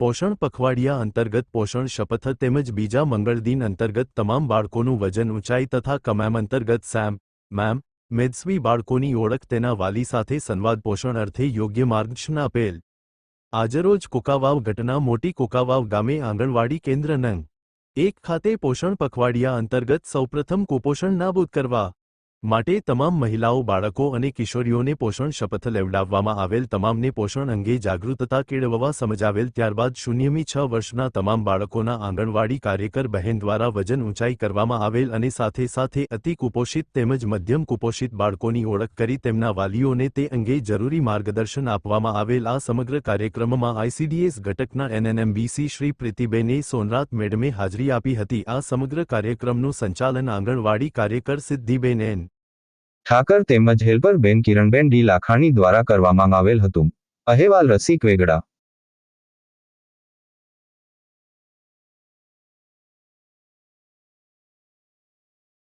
પોષણ પખવાડિયા અંતર્ગત પોષણ શપથ તેમજ બીજા મંગળદિન અંતર્ગત તમામ બાળકોનું વજન ઊંચાઈ તથા કમેમ અંતર્ગત સેમ મેમ મેદ્સવી બાળકોની ઓળખ તેના વાલી સાથે સંવાદ પોષણ અર્થે યોગ્ય માર્ગદર્શન આપેલ આજરોજ કોકાવાવ ઘટના મોટી કોકાવાવ ગામે આંગણવાડી કેન્દ્ર નંગ એક ખાતે પોષણ પખવાડિયા અંતર્ગત સૌપ્રથમ કુપોષણ નાબૂદ કરવા માટે તમામ મહિલાઓ, બાળકો અને કિશોરીઓને પોષણ શપથ લેવડાવવામાં આવેલ તમામને પોષણ અંગે જાગૃતતા કેળવવા સમજાવેલ ત્યારબાદ શૂન્યમી છ વર્ષના તમામ બાળકોના આંગણવાડી કાર્યકર બહેન દ્વારા વજન ઊંચાઈ કરવામાં આવેલ અને સાથે સાથે અતિ કુપોષિત તેમજ મધ્યમ કુપોષિત બાળકોની ઓળખ કરી તેમના વાલીઓને તે અંગે જરૂરી માર્ગદર્શન આપવામાં આવેલ આ સમગ્ર કાર્યક્રમમાં આઈસીડીએસ ઘટકના એનએનએમબીસી શ્રી પ્રીતિબેને સોનરાત મેડમે હાજરી આપી હતી. આ સમગ્ર કાર્યક્રમનું સંચાલન આંગણવાડી કાર્યકર સિદ્ધિબેન એન. ઠાકર તેમજ હેલ્પર બેન કિરણબેન ડી લાખાણી દ્વારા કરવામાં આવેલ હતું. અહેવાલ રસિક વેગડા.